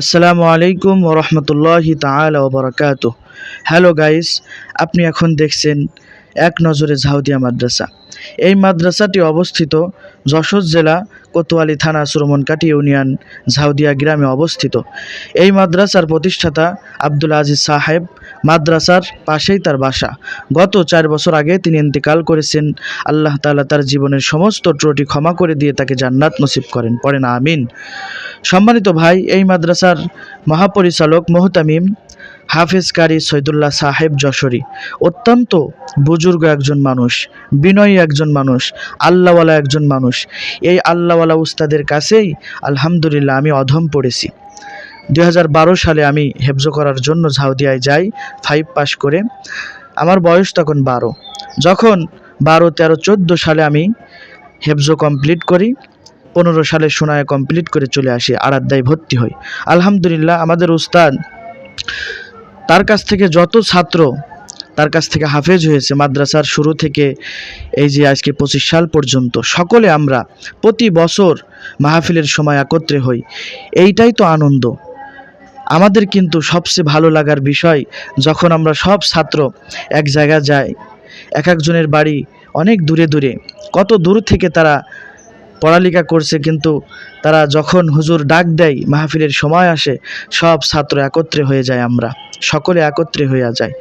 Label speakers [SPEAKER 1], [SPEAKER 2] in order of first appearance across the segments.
[SPEAKER 1] আসসালামু আলাইকুম ওরহমতুল্লাহি তাআলা ওবরাকাত হ্যালো গাইস আপনি এখন দেখছেন এক নজরে ঝাউদিয়া মাদ্রাসা। এই মাদ্রাসাটি অবস্থিত যশোর জেলা কোতোয়ালি থানা সুরমনকাটি ইউনিয়ন ঝাউদিয়া গ্রামে অবস্থিত। এই মাদ্রাসার প্রতিষ্ঠাতা আব্দুল আজিজ সাহেব মাদ্রাসার পাশেই তার বাসা। গত চার বছর আগে তিনি ইন্তেকাল করেছেন। আল্লাহ তাআলা তার জীবনের সমস্ত ত্রুটি ক্ষমা করে দিয়ে তাকে জান্নাত নসিব করেন। পড়েন আমিন। সম্মানিত ভাই, এই মাদ্রাসার মহাপরিচালক মোহতামিম হাফেজ কারি সৈদুল্লাহ সাহেব যশোরী। অত্যন্ত বুজুর্গ একজন মানুষ, বিনয়ী একজন মানুষ, আল্লাহওয়ালা একজন মানুষ। এই আল্লাহওয়ালা উস্তাদের কাছেই আলহামদুলিল্লাহ আমি অধম পড়েছি। দু হাজার বারো সালে আমি হেফজ করার জন্য ঝাউদিয়ায় যাই, ফাইভ পাস করে। আমার বয়স তখন বারো। যখন বারো তেরো চোদ্দ সালে আমি হেফজ কমপ্লিট করি পনেরো সালে সোনায় কমপ্লিট করে চলে আসি, আরাধ্যায় ভর্তি হই আলহামদুলিল্লাহ আমাদের উস্তাদ তার কাছ থেকে যত ছাত্র তার কাছ থেকে হাফেজ হয়েছে মাদ্রাসার শুরু থেকে এই যে আজকে পঁচিশ সাল পর্যন্ত। সকলে আমরা প্রতি বছর মাহফিলের সময় একত্রে হই। এইটাই তো আনন্দ। আমাদের কিন্তু সবচেয়ে ভালো লাগার বিষয়, যখন আমরা সব ছাত্র এক জায়গায় যাই, এক একজনের বাড়ি অনেক দূরে দূরে, কত দূর থেকে তারা পড়ালেখা করছে, কিন্তু তারা যখন হুজুর ডাক দেয়, মাহফিলের সময় আসে, সব ছাত্র একত্রে হয়ে যায় আমরা, সকলে একত্রে হয়ে যায়।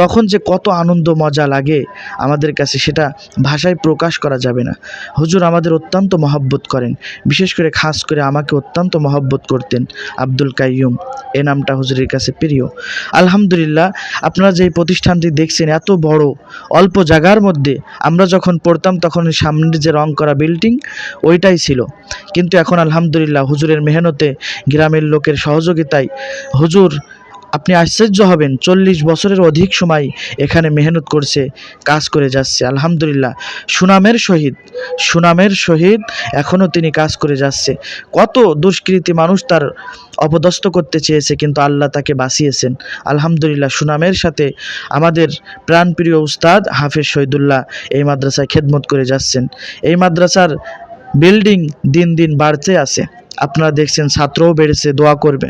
[SPEAKER 1] তখন যে কত আনন্দ, মজা লাগে আমাদের কাছে, সেটা ভাষায় প্রকাশ করা যাবে না। হুজুর আমাদের অত্যন্ত মহব্বত করেন, বিশেষ করে খাস করে আমাকে অত্যন্ত মহব্বত করতেন আব্দুল কাইয়ুম। এ নামটা হুজুরের কাছে প্রিয়। আলহামদুলিল্লাহ, আপনারা যে প্রতিষ্ঠানটি দেখছেন, এত বড়, অল্প জায়গার মধ্যে আমরা যখন পড়তাম, তখন সামনের যে রং করা বিল্ডিং ওইটাই ছিল। কিন্তু এখন আলহামদুলিল্লাহ হুজুরের মেহনতে গ্রামের লোকের সহযোগিতায় হুজুর, আপনি আশ্চর্য হবেন, চল্লিশ বছরের অধিক সময় এখানে মেহনত করছে, কাজ করে যাচ্ছে। আলহামদুলিল্লাহ, সুনামের সহিত সুনামের সহিত এখনও তিনি কাজ করে যাচ্ছে। কত দুষ্কৃতী মানুষ তার অপদস্থ করতে চেয়েছে, কিন্তু আল্লাহ তাকে বাঁচিয়েছেন। আলহামদুলিল্লাহ, সুনামের সাথে আমাদের প্রাণপ্রিয় উস্তাদ হাফেজ শহীদুল্লাহ এই মাদ্রাসায় খেদমত করে যাচ্ছেন। এই মাদ্রাসার বিল্ডিং দিন দিন বাড়তে আছে। আপনারা দেখছেন ছাত্রও বেড়েছে দোয়া করবে